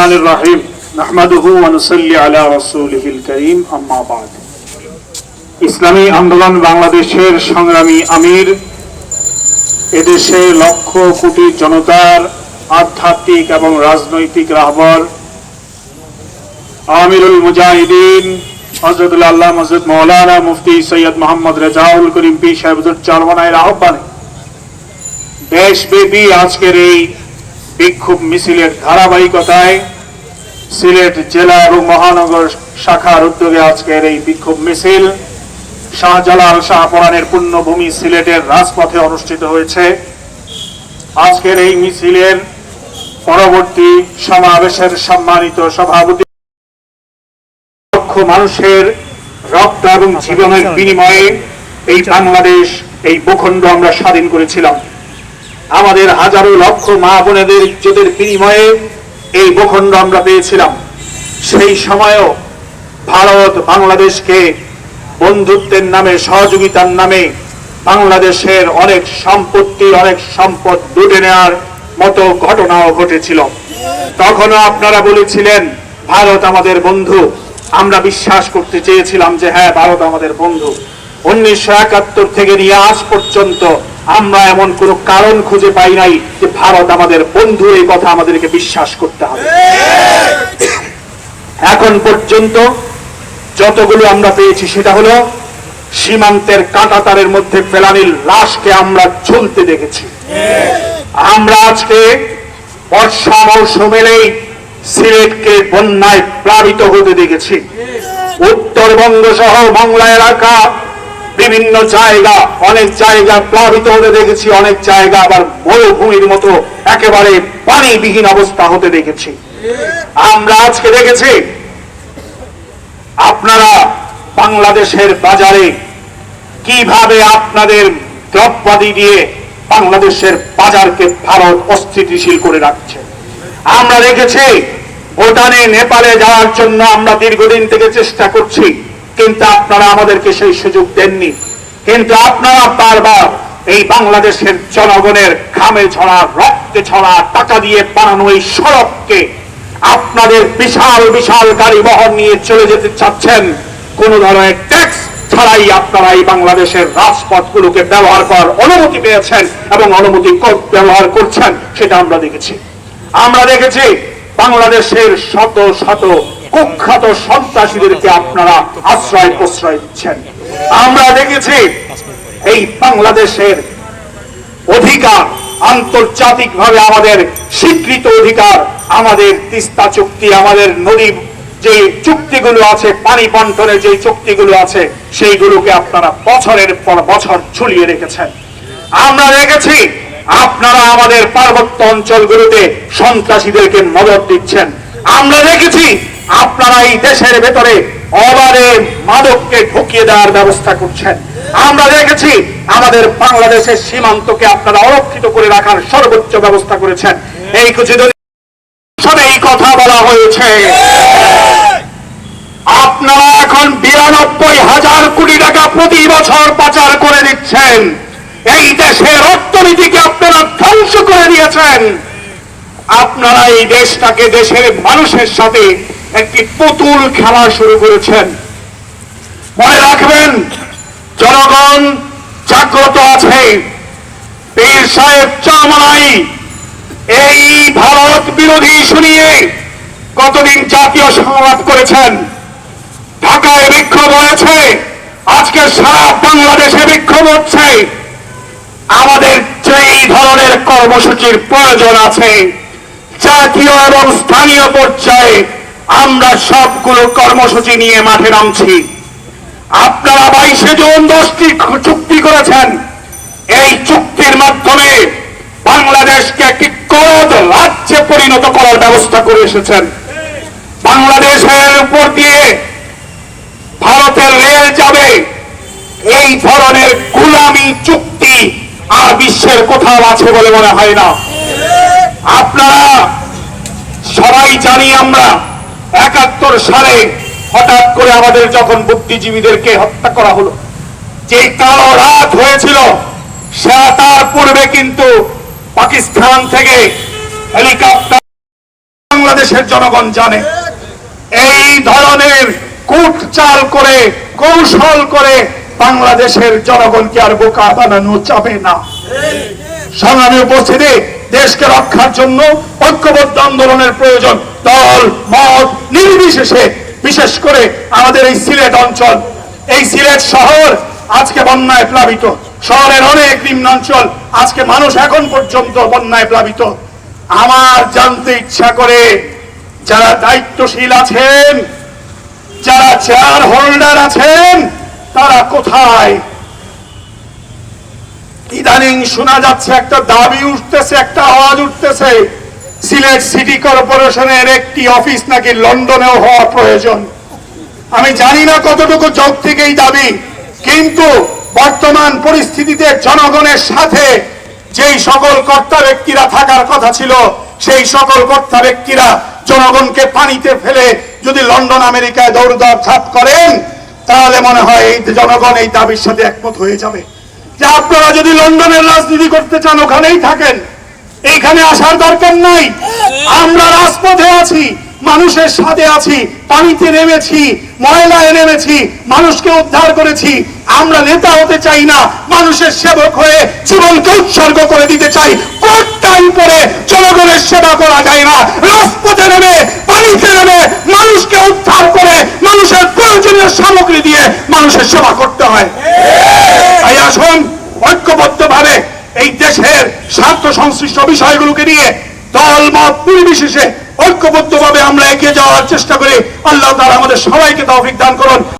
الرحمن الرحيم نحمده ونصلي على رسوله الكريم أما بعد ইসলামী আন্দোলন বাংলাদেশের সংগ্রামী আমির এদেশে লক্ষ কোটি জনতার আধ্যাত্মিক এবং রাজনৈতিক রাহবর আমিরুল মুজাহিদিন হজরতুল আল্লাহ মসজিদ মৌলানা মুফতি সৈয়দ মোহাম্মদ রেজাউল করিম পি সাহেবুর চারমানায়ের আহ্বানে দেশব্যাপী আজকের এই বিক্ষোভ মিছিলের ধারাবাহিকতায় সিলেট জেলা এবং মহানগর শাখার উদ্যোগে আজকের এই বিক্ষোভ মিছিল শাহজালাল শাহপরানের পুণ্যভূমি সিলেটের রাজপথে অনুষ্ঠিত হয়েছে। আজকের এই মিছিলের পরবর্তী সমাবেশের সম্মানিত সভাপতি লক্ষ মানুষের রক্ত এবং জীবনের বিনিময়ে এই বাংলাদেশ, এই ভূখণ্ড আমরা স্বাধীন করেছিলাম। আমাদের হাজারো লক্ষ মা বোনেদের ইজ্জতের বিনিময়ে এই ভূখণ্ড আমরা পেয়েছিলাম। সেই সময়েও ভারত বাংলাদেশকে বন্ধুত্বের নামে, সহযোগিতার নামে বাংলাদেশের অনেক সম্পত্তি, অনেক সম্পদ লুটে নেওয়ার মতো ঘটনাও ঘটেছিল। তখনও আপনারা বলেছিলেন, ভারত আমাদের বন্ধু। আমরা বিশ্বাস করতে চেয়েছিলাম যে হ্যাঁ ভারত আমাদের বন্ধু। উনিশশো একাত্তর থেকে নিয়ে আজ পর্যন্ত আমরা এমন কোনো কারণ খুঁজে পাই নাই যে ভারত আমাদের বন্ধু এই কথা আমাদেরকে বিশ্বাস করতে হবে। এখন পর্যন্ত যতগুলো আমরা পেয়েছি সেটা হলো সীমান্তের কাঁটাতারের মধ্যে ফেলানির লাশকে আমরা ঝুলতে দেখেছি। আমরা আজকে বর্ষা মৌসুম এলেই সিলেটকে বন্যায় প্লাবিত হতে দেখেছি। উত্তরবঙ্গ সহ বাংলা এলাকা বিভিন্ন জায়গা, অনেক জায়গা প্লাবিত হতে দেখেছি, অনেক জায়গা আবার মরুভূমির মতো একেবারে পানিবিহীন অবস্থা হতে দেখেছি। আমরা আজকে দেখেছি, আপনারা বাংলাদেশের বাজারে কীভাবে আপনাদের দ্রব্যাদি দিয়ে বাংলাদেশের বাজারকে ভারত অস্থিতিশীল করে রাখছে। আমরা দেখেছি, ভুটানে, নেপালে যাওয়ার জন্য আমরা দীর্ঘদিন থেকে চেষ্টা করছি। কিন্তু আপনারা আমাদেরকে সেই সুযোগ দেননি। কিন্তু আপনারা বারবার এই বাংলাদেশের জনগণের ঘামে ছড়া রক্তে ছড়া টাকা দিয়ে বানানো এই সড়ককে আপনাদের বিশাল বিশাল গাড়ি বহন নিয়ে চলে যেতে চাচ্ছেন। কোন ধরনের ট্যাক্স ছাড়াই আপনারা এই বাংলাদেশের রাজপথগুলোকে ব্যবহার করার অনুমতি পেয়েছেন এবং অনুমতি ব্যবহার করছেন, সেটা আমরা দেখেছি। আমরা দেখেছি বাংলাদেশের শত শত কুখ্যাত সন্ত্রাসীদেরকে আপনারা আশ্রয় প্রশ্রয় দিচ্ছেন। আমরা দেখেছি এই বাংলাদেশের অধিকার আন্তর্জাতিকভাবে আমাদের স্বীকৃত অধিকার, আমাদের তিস্তা চুক্তি, আমাদের নদী যে চুক্তিগুলো আছে, পানি বন্টনের যে চুক্তিগুলো আছে, সেইগুলোকে আপনারা বছরের পর বছর ঝুলিয়ে রেখেছেন। আমরা দেখেছি আপনারা আমাদের পার্বত্য অঞ্চলগুলোতে সন্ত্রাসীদেরকে মদত দিচ্ছেন। আমরা দেখেছি আপনারা এই দেশের ভেতরে অবাধে মাদককে ঢুকিয়ে দেওয়ার ব্যবস্থা করছেন। আমরা দেখেছি আমাদের বাংলাদেশের সীমান্তকে আপনারা অরক্ষিত করে রাখার সর্বোচ্চ ব্যবস্থা করেছেন। এই এই কথা বলা হয়েছে, আপনারা এখন বিরানব্বই হাজার কোটি টাকা প্রতি বছর পাচার করে দিচ্ছেন। এই দেশের অর্থনীতিকে আপনারা ধ্বংস করে দিয়েছেন। আপনারা এই দেশটাকে দেশের মানুষের সাথে একটি পুতুল খেলা শুরু করেছেন। মনে রাখবেন, জনগণ জাগ্রত আছে। পীর সাহেব চামাই এই ভারত বিরোধী শুনিয়ে কতদিন জাতীয় সংলাপ করেছেন? ঢাকায় বিক্ষোভ হয়েছে, আজকে সারা বাংলাদেশে বিক্ষোভ হচ্ছে। আমাদের যেই ধরনের কর্মসূচির প্রয়োজন আছে, জাতীয় এবং স্থানীয় পর্যায়ে আমরা সবগুলো কর্মসূচি নিয়ে মাঠে নামছি। আপনারা বাইশে জুন দশটি চুক্তি করেছেন। এই চুক্তির মাধ্যমে বাংলাদেশকে একটি করদ রাজ্যে পরিণত করার ব্যবস্থা করে এসেছেন। বাংলাদেশের উপর দিয়ে ভারতের রেল যাবে। এই ধরনের গুলামি চুক্তি আর বিশ্বের কোথাও আছে বলে মনে হয় না। আপনারা সবাই জানি আমরা একাত্তর সালে হঠাৎ করে আমাদের যখন বুদ্ধিজীবীদেরকে হত্যা করা হলো, যে কালো রাত হয়েছিল, সে তার পূর্বে কিন্তু পাকিস্তান থেকে হেলিকপ্টার বাংলাদেশের জনগণ জানে। এই ধরনের কূট চাল করে, কৌশল করে বাংলাদেশের জনগণকে আর বোকা বানানো যাবে না। সংগ্রামী উপস্থিতি দেশকে রক্ষার জন্য ঐক্যবদ্ধ আন্দোলনের প্রয়োজন। দল, মত নির্বিশেষে, বিশেষ করে আমাদের এই সিলেট অঞ্চল। এই সিলেট শহর আজকে বন্যায় প্লাবিত। শহরের অনেক নিম্নাঞ্চল আজকে মানুষ এখন পর্যন্ত বন্যায় প্লাবিত। আমার জানতে ইচ্ছা করে যারা দায়িত্বশীল আছেন, যারা চেয়ার হোল্ডার আছেন, তারা কোথায় ইদানিং শোনা যাচ্ছে একটা দাবি উঠতেছে, একটা আওয়াজ উঠতেছে, সিলেট সিটি কর্পোরেশনের একটি অফিস নাকি লন্ডনেও হওয়া প্রয়োজন। আমি জানি না কতটুকু যৌক্তিক এই দাবি, কিন্তু বর্তমান পরিস্থিতিতে জনগণের সাথে যেই সকল কর্তা ব্যক্তিরা থাকার কথা ছিল, সেই সকল কর্তা ব্যক্তিরা জনগণকে পানিতে ফেলে যদি লন্ডন, আমেরিকায় দৌড়দৌড় ছাপ করেন, তাহলে মনে হয় এই জনগণ এই দাবির সাথে একমত হয়ে যাবে। যে আপনারা যদি লন্ডনের রাজনীতি করতে চান, ওখানেই থাকেন। এইখানে আসার দরকার নাই। আমরা রাজপথে আছি, মানুষের সাথে আছি, পানিতে নেমেছি, ময়লায় নেমেছি, মানুষকে উদ্ধার করেছি। আমরা নেতা হতে চাই না, মানুষের সেবক হয়ে জীবনকে উৎসর্গ করে দিতে চাই। কোটটাই পরে জনগণের সেবা করা যায় না। রাজপথে নেমে, পানিতে নেমে, মানুষকে উদ্ধার করে, মানুষের প্রয়োজনীয় সামগ্রী দিয়ে মানুষের সেবা করতে হয়। আসুন ঐক্যবদ্ধ ভাবে এই দেশের স্বার্থ সংশ্লিষ্ট বিষয়গুলোকে নিয়ে দল, মত ঐক্যবদ্ধ ভাবে আমরা এগিয়ে যাওয়ার চেষ্টা করি। আল্লাহ তারা আমাদের সবাইকে তৌফিক দান করুন।